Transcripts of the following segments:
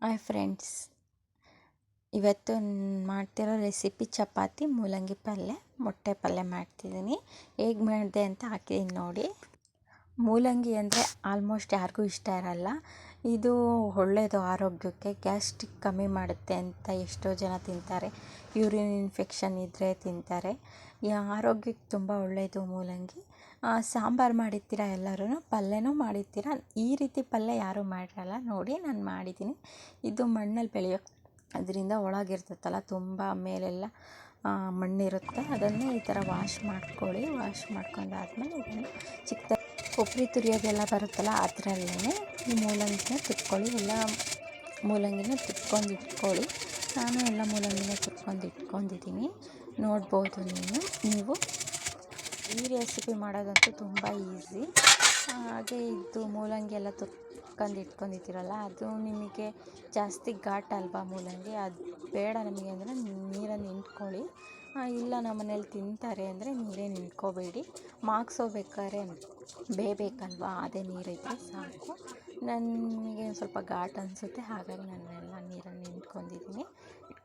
Hi friends. ಇವತ್ತು ಮಾಡ್ತಿರೋ recipe chapati, ಮೂಲಂಗಿ ಪಲ್ಯ, ಮೊಟ್ಟೆ ಪಲ್ಯ ಮಾಡ್ತಿದ್ದೀನಿ. ಹೇಗೆ ಮಾಡಿದೆ ಅಂತ ಹಾಕಿದ್ದೀನಿ ನೋಡಿ. ಮೂಲಂಗಿ ಅಂದರೆ ಆಲ್ಮೋಸ್ಟ್ ಯಾರಿಗೂ ಇಷ್ಟ ಇರಲ್ಲ. ಇದು ಒಳ್ಳೆಯದು ಆರೋಗ್ಯಕ್ಕೆ, ಗ್ಯಾಸ್ಟ್ರಿಕ್ ಕಮ್ಮಿ ಮಾಡುತ್ತೆ ಅಂತ ಎಷ್ಟೋ ಜನ ತಿಂತಾರೆ. ಯೂರಿನ್ ಇನ್ಫೆಕ್ಷನ್ ಇದ್ದರೆ ತಿಂತಾರೆ. ಆರೋಗ್ಯಕ್ಕೆ ತುಂಬ ಒಳ್ಳೆಯದು ಮೂಲಂಗಿ. ಸಾಂಬಾರು ಮಾಡಿರ್ತೀರ ಎಲ್ಲರೂ ಪಲ್ಯನೂ ಮಾಡಿರ್ತೀರ? ಈ ರೀತಿ ಪಲ್ಯ ಯಾರೂ ಮಾಡಿರಲ್ಲ. ನೋಡಿ, ನಾನು ಮಾಡಿದ್ದೀನಿ. ಇದು ಮಣ್ಣಲ್ಲಿ ಬೆಳೆಯೋ, ಅದರಿಂದ ಒಳಗಿರ್ತೈತಲ್ಲ ತುಂಬ ಮೇಲೆಲ್ಲ ಮಣ್ಣಿರುತ್ತೆ. ಅದನ್ನು ಈ ಥರ ವಾಶ್ ಮಾಡ್ಕೊಳ್ಳಿ. ವಾಶ್ ಮಾಡ್ಕೊಂಡಾದ್ಮೇಲೆ ಇದನ್ನು ಚಿಕ್ಕದಾಗಿ ಕೊಬ್ಬರಿ ತುರಿಯೋದೆಲ್ಲ ಬರುತ್ತಲ್ಲ ಅದರಲ್ಲೇ ಈ ಮೂಲಂಗಿನ ತುರ್ಕೊಳ್ಳಿ ಎಲ್ಲ ಮೂಲಂಗಿನ ತುರ್ಕೊಂಡು ಇಟ್ಕೊಳ್ಳಿ ನಾನು ಎಲ್ಲ ಮೂಲಂಗಿನ ತುರ್ಕೊಂಡು ಇಟ್ಕೊಂಡಿದ್ದೀನಿ ನೋಡ್ಬೋದು ನೀನು. ನೀವು ಈ ರೆಸಿಪಿ ಮಾಡೋದಂತೂ ತುಂಬ ಈಸಿ ಹಾಗೆ ಇದು ಮೂಲಂಗಿ ಎಲ್ಲ ತುರ್ಕೊಂಡು ಇಟ್ಕೊಂಡಿದ್ದೀರಲ್ಲ ಅದು ನಿಮಗೆ ಜಾಸ್ತಿ ಘಾಟ್ ಅಲ್ವಾ ಮೂಲಂಗಿ? ಅದು ಬೇಡ ನಮಗೆ ಅಂದರೆ ನೀರನ್ನು ನಿಂತ್ಕೊಳ್ಳಿ. ಇಲ್ಲ ನಮ್ಮ ಮನೇಲಿ ತಿಂತಾರೆ ಅಂದರೆ ನೀರೇ ನಿಂತ್ಕೋಬೇಡಿ. ಮಾಗ್ಸೋಬೇಕಾದ್ರೆ ಬೇಯಬೇಕಲ್ವಾ ಅದೇ ನೀರಿದ್ದರೆ ಸಾಕು. ನನಗೆ ಸ್ವಲ್ಪ ಘಾಟ್ ಅನಿಸುತ್ತೆ, ಹಾಗಾಗಿ ನಾನು ಎಲ್ಲ ನೀರನ್ನು ನಿಂತ್ಕೊಂಡಿದ್ದೀನಿ.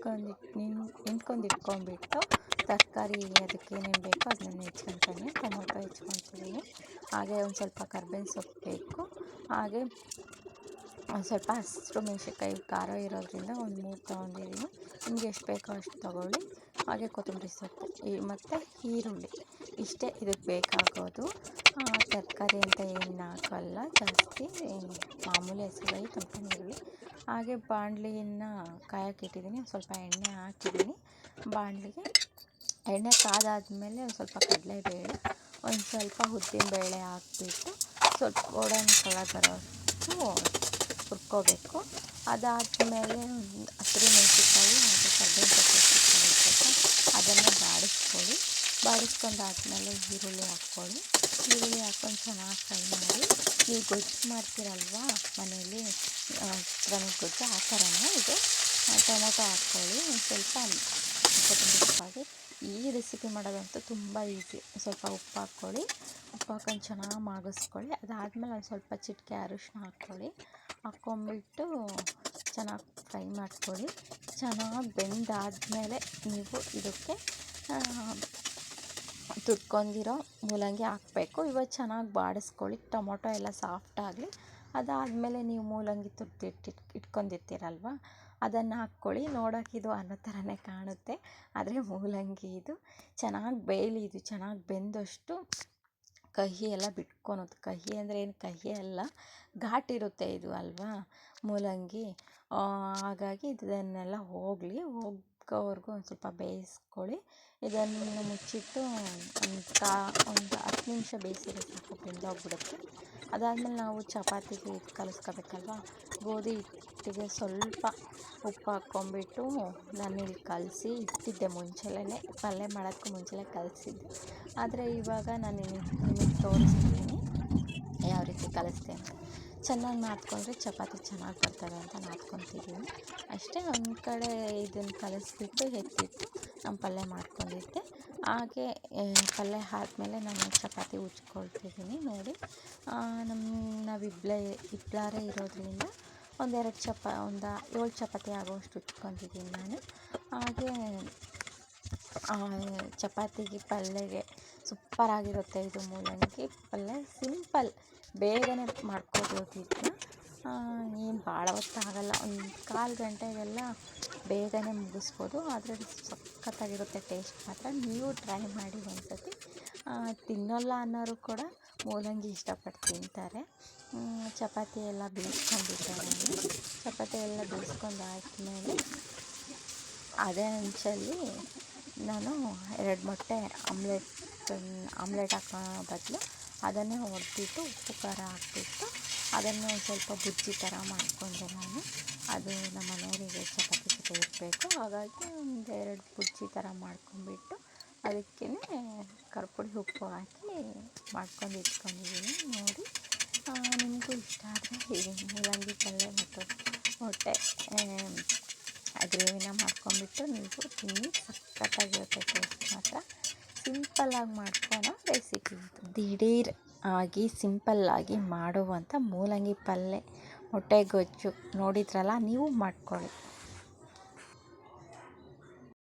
ಇಟ್ಕೊಂಡು ನಿನ್ ನಿಂತ್ಕೊಂಡು ಇಟ್ಕೊಂಡ್ಬಿಟ್ಟು ತರಕಾರಿ ಅದಕ್ಕೆ ಏನೇನು ಬೇಕೋ ಅದನ್ನ ಹೆಚ್ಕೊತಾನೆ ಟೊಮೊಟೊ ಹೆಚ್ಕೊತಿದ್ದೀನಿ ಹಾಗೆ ಒಂದು ಸ್ವಲ್ಪ ಕರ್ಬೇವಿನ ಸೊಪ್ಪು ಬೇಕು. ಹಾಗೆ ಒಂದು ಸ್ವಲ್ಪ ಹಸಿರು ಮೆಣಸಿನ್ಕಾಯಿ ಖಾರ ಇರೋದ್ರಿಂದ ಒಂದು ಮೂರು ತೊಗೊಂಡಿದ್ದೀನಿ ನಿಮ್ಗೆ ಎಷ್ಟು ಬೇಕೋ ಅಷ್ಟು ತೊಗೊಳ್ಳಿ. ಹಾಗೆ ಕೊತ್ತಂಬರಿ ಸೊಪ್ಪು, ಈ ಮತ್ತು ಈರುಳ್ಳಿ. ಇಷ್ಟೇ ಇದಕ್ಕೆ ಬೇಕಾಗೋದು. ತರಕಾರಿ ಅಂತ ಏನು ಹಾಕಲ್ಲ. ಜಾಸ್ತಿ ಮಾಮೂಲಿ ಹೆಸರುಗಳು ಈರುಳ್ಳಿ ಹಾಗೆ ಬಾಣಲೆಯನ್ನ ಕಾಯಕ್ಕೆ ಇಟ್ಟಿದ್ದೀನಿ. ಸ್ವಲ್ಪ ಎಣ್ಣೆ ಹಾಕಿದ್ದೀನಿ. ಬಾಣಲಿಗೆ ಎಣ್ಣೆ ಕಾದಾದಮೇಲೆ ಒಂದು ಸ್ವಲ್ಪ ಕಡಲೆಬೇಳೆ, ಒಂದು ಸ್ವಲ್ಪ ಉದ್ದಿನಬೇಳೆ ಹಾಕ್ಬಿಟ್ಟು ಸ್ವಲ್ಪ ಗೋಲ್ಡನ್ ಕಲರ್ ಬರೋಷ್ಟು ಹುರ್ಕೋಬೇಕು. ಅದಾದಮೇಲೆ ಹಸಿರು ಮೆಣಸಿನ್ಕಾಯಿ ಹಾಗೆ ಕರ್ಬೇವಿನ ಸೊಪ್ಪು ಹೆಚ್ಚಿಟ್ಕೊಂಡಿರ್ಬೇಕು ಅದನ್ನು ಬಾಡಿಸ್ಕೊಳ್ಳಿ. ಬಾಡಿಸ್ಕೊಂಡಾದ್ಮೇಲೆ ಈರುಳ್ಳಿ ಹಾಕ್ಕೊಳ್ಳಿ. ಈರುಳ್ಳಿ ಹಾಕ್ಕೊಂಡು ಚೆನ್ನಾಗಿ ಫ್ರೈ ಮಾಡಿ, ನೀವು ಗೊಜ್ಜು ಮಾಡ್ತೀರಲ್ವಾ ಮನೇಲಿ ಚಿತ್ರಾನ್ನದ ಗೊಜ್ಜು ಆ ಥರನೇ ಇದು. ಟೊಮೊಟೊ ಹಾಕ್ಕೊಳ್ಳಿ ಒಂದು ಸ್ವಲ್ಪ ಕೊತ್ತಂಬರಿ ಸೊಪ್ಪಾಗಿ ಈ ರೆಸಿಪಿ ಮಾಡೋದಂತೂ ತುಂಬ ಈಸಿ. ಸ್ವಲ್ಪ ಉಪ್ಪು ಹಾಕ್ಕೊಳ್ಳಿ, ಉಪ್ಪು ಹಾಕೊಂಡು ಚೆನ್ನಾಗಿ ಮಾಗಿಸ್ಕೊಳ್ಳಿ. ಅದಾದಮೇಲೆ ಒಂದು ಸ್ವಲ್ಪ ಚಿಟಿಕೆ ಅರಿಶಿನ ಹಾಕ್ಕೊಳ್ಳಿ. ಹಾಕ್ಕೊಂಬಿಟ್ಟು ಚೆನ್ನಾಗಿ ಫ್ರೈ ಮಾಡ್ಕೊಳ್ಳಿ. ಚೆನ್ನಾಗಿ ಬೆಂದಾದಮೇಲೆ ನೀವು ಇದಕ್ಕೆ ತುರ್ಕೊಂಡಿರೋ ಮೂಲಂಗಿ ಹಾಕಬೇಕು. ಇವಾಗ ಚೆನ್ನಾಗಿ ಬಾಡಿಸ್ಕೊಳ್ಳಿ. ಟೊಮೊಟೊ ಎಲ್ಲ ಸಾಫ್ಟ್ ಆಗಲಿ. ಅದಾದಮೇಲೆ ನೀವು ಮೂಲಂಗಿ ತುರ್ದಿಟ್ಟು ಇಟ್ಕೊಂಡಿರ್ತೀರಲ್ವ? ಅದನ್ನು ಹಾಕ್ಕೊಳ್ಳಿ. ನೋಡೋಕೆ ಇದು ಅನ್ನೋ ಥರನೇ ಕಾಣುತ್ತೆ. ಆದರೆ ಮೂಲಂಗಿ ಇದು ಚೆನ್ನಾಗಿ ಬೇಯಲಿ ಇದು ಚೆನ್ನಾಗಿ ಬೆಂದಷ್ಟು ಕಹಿ ಎಲ್ಲ ಬಿಟ್ಕೊಳೋದು. ಕಹಿ ಅಂದರೆ ಏನು? ಕಹಿ ಅಲ್ಲ. ಘಾಟಿರುತ್ತೆ ಇದು ಅಲ್ವಾ? ಮೂಲಂಗಿ. ಹಾಗಾಗಿ ಇದನ್ನೆಲ್ಲ ಹೋಗಲಿ. ಹೋಗೋವರೆಗೂ ಒಂದು ಸ್ವಲ್ಪ ಬೇಯಿಸ್ಕೊಳ್ಳಿ. ಇದನ್ನು ಮುಚ್ಚಿಟ್ಟು ಒಂದು ಕಾ, ಒಂದು ಹತ್ತು ನಿಮಿಷ ಬೇಯಿಸಿದ್ರೆ ಸಾಕು, ಬೆಂದೋಗ್ಬಿಡುತ್ತೆ. ಅದಾದಮೇಲೆ ನಾವು ಚಪಾತಿಗೆ ಹಿಟ್ಟು ಕಲಸ್ಕೋಬೇಕಲ್ವಾ? ಗೋಧಿ ಹಿಟ್ಟಿಗೆ ಸ್ವಲ್ಪ ಉಪ್ಪು ಹಾಕ್ಕೊಂಬಿಟ್ಟು ನಾನಿಲ್ಲಿ ಕಲಸಿ ಇಟ್ಟಿದ್ದೆ ಮುಂಚೆಲೇ ಪಲ್ಯ ಮಾಡೋಕ್ಕೂ ಮುಂಚೆಲೇ ಕಲಸಿದ್ದೆ. ಆದರೆ ಇವಾಗ ನಾನು ನಿಮಗೆ ತೋರಿಸ್ತೀನಿ. ಯಾವ ರೀತಿ ಕಲಿಸ್ದೆ ಚೆನ್ನಾಗಿ ನಾದ್ಕೊಂಡ್ರೆ ಚಪಾತಿ ಚೆನ್ನಾಗಿ ಬರ್ತವೆ ಅಂತ ನಾದ್ಕೊತಿದ್ದೀನಿ ಅಷ್ಟೇ ಒಂದು ಕಡೆ ಇದನ್ನು ಕಲಸಿಬಿಟ್ಟು ಎತ್ತಿಟ್ಟು ನಮ್ಮ ಪಲ್ಯ ಮಾಡ್ಕೊಂಡಿದ್ದೆ. ಹಾಗೆ ಪಲ್ಯ ಆದ್ಮೇಲೆ ನಾನು ಚಪಾತಿ ಉಜ್ಕೊಳ್ತಿದ್ದೀನಿ ನೋಡಿ. ನಮ್ಮ ನಾವು ಇಬ್ಬಳಾರೆ ಇರೋದರಿಂದ ಒಂದೆರಡು ಚಪಾ, ಒಂದು ಏಳು ಚಪಾತಿ ಆಗೋಷ್ಟು ಉಜ್ಕೊತಿದ್ದೀನಿ ನಾನು. ಹಾಗೆ ಚಪಾತಿಗೆ ಪಲ್ಯಗೆ ಸೂಪರಾಗಿರುತ್ತೆ ಇದು ಮೂಲಂಗಿ ಪಲ್ಯ. ಸಿಂಪಲ್. ಬೇಗನೆ ಇದನ್ನ ಏನು ಭಾಳ ಹೊತ್ತಾಗಲ್ಲ ಒಂದು ಕಾಲು ಗಂಟೆಗೆಲ್ಲ ಬೇಗನೆ ಮುಗಿಸ್ಬೋದು. ಆದರೆ ಸಖತ್ತಾಗಿರುತ್ತೆ ಟೇಸ್ಟ್ ಮಾತ್ರ. ನೀವು ಟ್ರೈ ಮಾಡಿ ಒಂದ್ಸತಿ. ಸರ್ತಿ ತಿನ್ನೋಲ್ಲ ಅನ್ನೋರು ಕೂಡ ಮೂಲಂಗಿ ಇಷ್ಟಪಟ್ಟು ತಿಂತಾರೆ ಚಪಾತಿ ಎಲ್ಲ ಬೇಯಿಸ್ಕೊಂಡಿದ್ದೆ ನಾನು. ಚಪಾತಿ ಎಲ್ಲ ಬೇಯಿಸ್ಕೊಂಡಾದ್ಮೇಲೆ ಅದೇ ಅಂಚಲ್ಲಿ ನಾನು ಎರಡು ಮೊಟ್ಟೆ ಆಮ್ಲೆಟ್ ಆಮ್ಲೆಟ್ ಹಾಕೋ ಬದಲು ಅದನ್ನೇ ಹೊಡೆದಿಟ್ಟು ಉಪ್ಪು ಖಾರ ಹಾಕ್ಬಿಟ್ಟು ಅದನ್ನು ಒಂದು ಸ್ವಲ್ಪ ಬುಜ್ಜಿ ಥರ ಮಾಡಿಕೊಂಡೆ ನಾನು. ಅದು ನಮ್ಮ ಮನೆಯವರಿಗೆ ಚಪಾತಿ ಜೊತೆ ಇರಬೇಕು. ಹಾಗಾಗಿ ಒಂದು ಎರಡು ಬುಜ್ಜಿ ಥರ ಮಾಡ್ಕೊಂಡ್ಬಿಟ್ಟು ಅದಕ್ಕೇ ಕರ್ಪುಡಿ ಉಪ್ಪು ಹಾಕಿ ಮಾಡ್ಕೊಂಡು ಇಟ್ಕೊಂಡಿದ್ದೀನಿ ನೋಡಿ ನಿಮಗೂ ಇಷ್ಟ ಆದರೆ ಹೀಗೆ ಮೂಲಂಗಿ ಪಲ್ಯ ಮತ್ತು ಹೊಟ್ಟೆ ಗ್ರೇವಿನ ಮಾಡ್ಕೊಂಡ್ಬಿಟ್ಟು ನೀವು ತಿನ್ನಿ. ಸಖತ್ತಾಗಿರುತ್ತೆ ಟೇಸ್ಟ್ ಮಾತ್ರ. ಸಿಂಪಲ್ಲಾಗಿ ಮಾಡ್ಕೊಳ್ಳೋ ರೆಸಿಪಿ ಇದು ದಿಢೀರ್ ಆಗಿ ಸಿಂಪಲ್ಲಾಗಿ ಮಾಡುವಂಥ ಮೂಲಂಗಿ ಪಲ್ಯ ಮೊಟ್ಟೆ ಗೊಜ್ಜು ನೋಡಿದ್ರಲ್ಲ, ನೀವು ಮಾಡ್ಕೊಳ್ಳಿ.